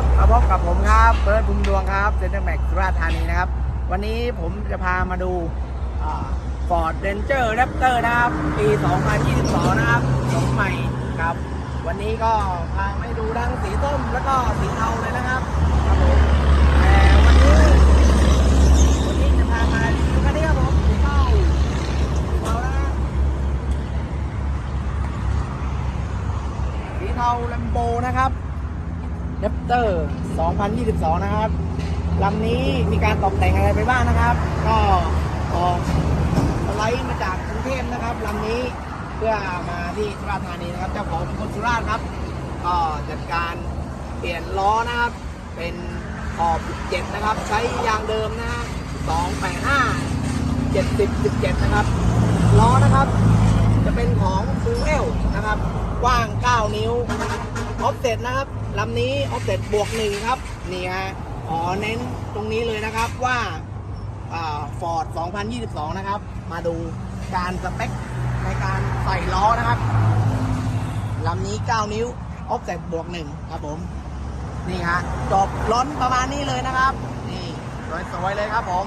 ศภูมิดวงครับเซนเตอร์แม็กสุราษฎร์ธานีนะครับ วันนี้ผมจะพามาดูฟอร์ดเรนเจอร์แรปเตอร์นะครับ ปี 2022 นะครับสมใหม่ครับ วันนี้ก็พาไม่ดูทั้งสีส้มแล้วก็สีเทาเลยนะครับครับผมแต่วันนี้วันนี้จะพามาดูคันนี้ครับผมสีเทาสีเทานะสีเทาแลมโบนะครับ เ a ปเตอร์ 2022 นะครับลำนี้มีการตกแต่งอะไรไปบ้างนะครับ ก็ออกสไลด์มาจากกรุงเทพนะครับลำนี้เพื่อมาที่สุราษฎร์ธานีนะครับเจ้าของเป็นคนสุราษฎร์ครับ ก็จัดการเปลี่ยนล้อนะครับ เป็นขอบ17นะครับ ใช้ยางเดิมนะฮะ285 70 17 นะครับล้อนะครับ จะเป็นของฟูเอลนะครับกว้าง 9 นิ้ว ออฟเซ็ตนะครับลำนี้ออฟเซ็ตบวกหนึ่งครับนี่ฮะขอเน้นตรงนี้เลยนะครับว่าฟอร์ด 2022 นะครับ มาดูการสเปคในการใส่ล้อนะครับลำนี้ 9 นิ้วออฟเซ็ตบวกหนึ่งครับผมนี่ฮะจบล้นประมาณนี้เลยนะครับ นี่สวยๆเลยครับผม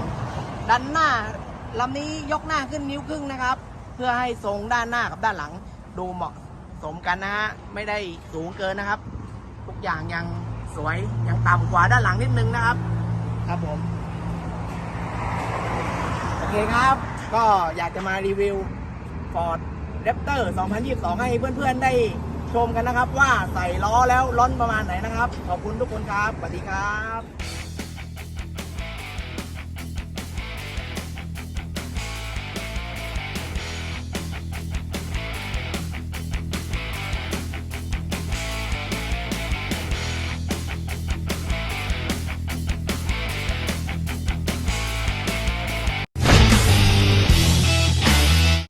ด้านหน้าลำนี้ยกหน้าขึ้นนิ้วครึ่งนะครับ เพื่อให้ทรงด้านหน้ากับด้านหลังดูเหมาะ สมกันนะฮะไม่ได้สูงเกินนะครับ ทุกอย่างยังสวยยังต่ำกว่าด้านหลังนิดนึงนะครับ ครับผม โอเคครับ ก็อยากจะมารีวิว Ford Raptor 2022 ให้เพื่อนๆได้ชมกันนะครับ ว่าใส่ล้อแล้วล้นประมาณไหนนะครับ ขอบคุณทุกคนครับสวัสดีครับ